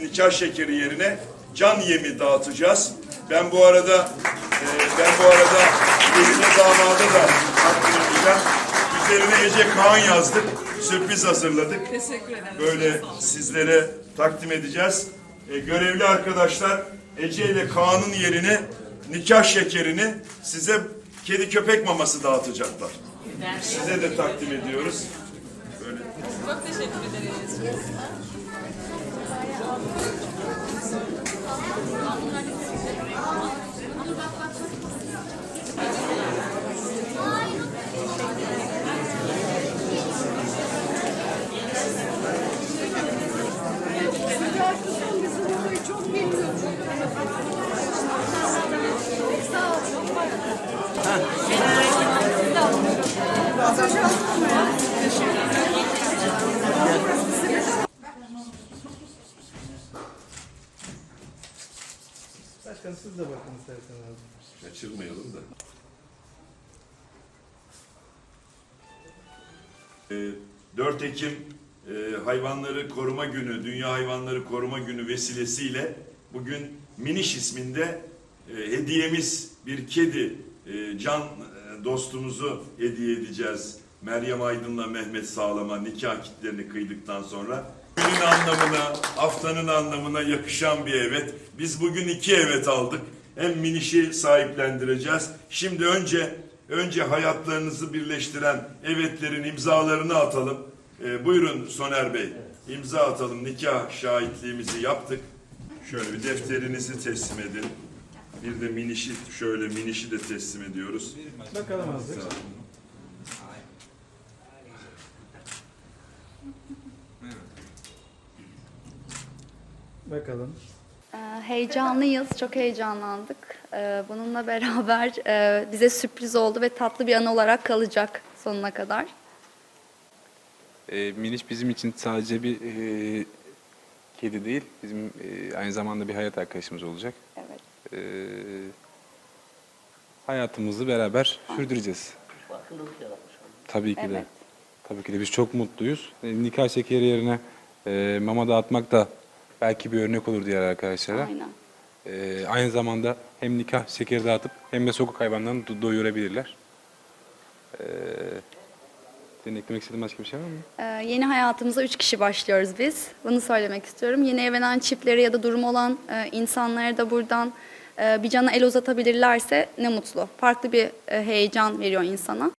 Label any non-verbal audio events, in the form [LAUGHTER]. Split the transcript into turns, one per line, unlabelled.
Nikah şekeri yerine can yemi dağıtacağız. Ben bu arada e, ben bu arada eline damadı da edeceğim. Üzerine Ece Kaan yazdık. Sürpriz hazırladık.
Teşekkür ederim.
Böyle sizlere takdim edeceğiz. E, görevli arkadaşlar Ece ile Kaan'ın yerine nikah şekerini size kedi köpek maması dağıtacaklar. Size de takdim ediyoruz. Böyle
Çok teşekkür ederiz.
Bizim olayı çok bilmiyorum. Sağ ol.
Başkanım siz de bakın isterseniz.
kaçırmayalım da. E, 4 Ekim e, Hayvanları Koruma Günü, Dünya Hayvanları Koruma Günü vesilesiyle bugün Miniş isminde e, hediyemiz bir kedi e, can e, dostumuzu hediye edeceğiz. Meryem Aydın'la Mehmet Sağlam'a nikah kitlerini kıydıktan sonra günün anlamına, haftanın anlamına yakışan bir evet. Biz bugün iki evet aldık. Hem Miniş'i sahiplendireceğiz. Şimdi önce önce hayatlarınızı birleştiren evetlerin imzalarını atalım. Ee, buyurun Soner Bey. imza atalım. Nikah şahitliğimizi yaptık. Şöyle bir defterinizi teslim edin. Bir de minişi şöyle minişi de teslim ediyoruz.
Bakalım azıcık. Bakalım.
Ee, Heyecanlıyız, çok heyecanlandık. Ee, Bununla [LAUGHS] beraber e, bize sürpriz oldu ve tatlı bir an olarak kalacak sonuna kadar.
E, Miniş bizim için sadece bir e, kedi değil, bizim e, aynı zamanda bir hayat arkadaşımız olacak.
Evet.
E, hayatımızı beraber sürdüreceğiz. Tabii ki de.
Evet.
Tabii ki de biz çok mutluyuz. E, nikah şekeri yerine e, mama dağıtmak da belki bir örnek olur diğer arkadaşlara.
Aynen.
E, aynı zamanda hem nikah şekeri dağıtıp hem de sokak hayvanlarını do- doyurabilirler. E, senin eklemek istediğin başka bir şey var mı?
Ee, Yeni hayatımıza üç kişi başlıyoruz biz. Bunu söylemek istiyorum. Yeni evlenen çiftlere ya da durumu olan e, insanlara da buradan e, bir cana el uzatabilirlerse ne mutlu. Farklı bir e, heyecan veriyor insana.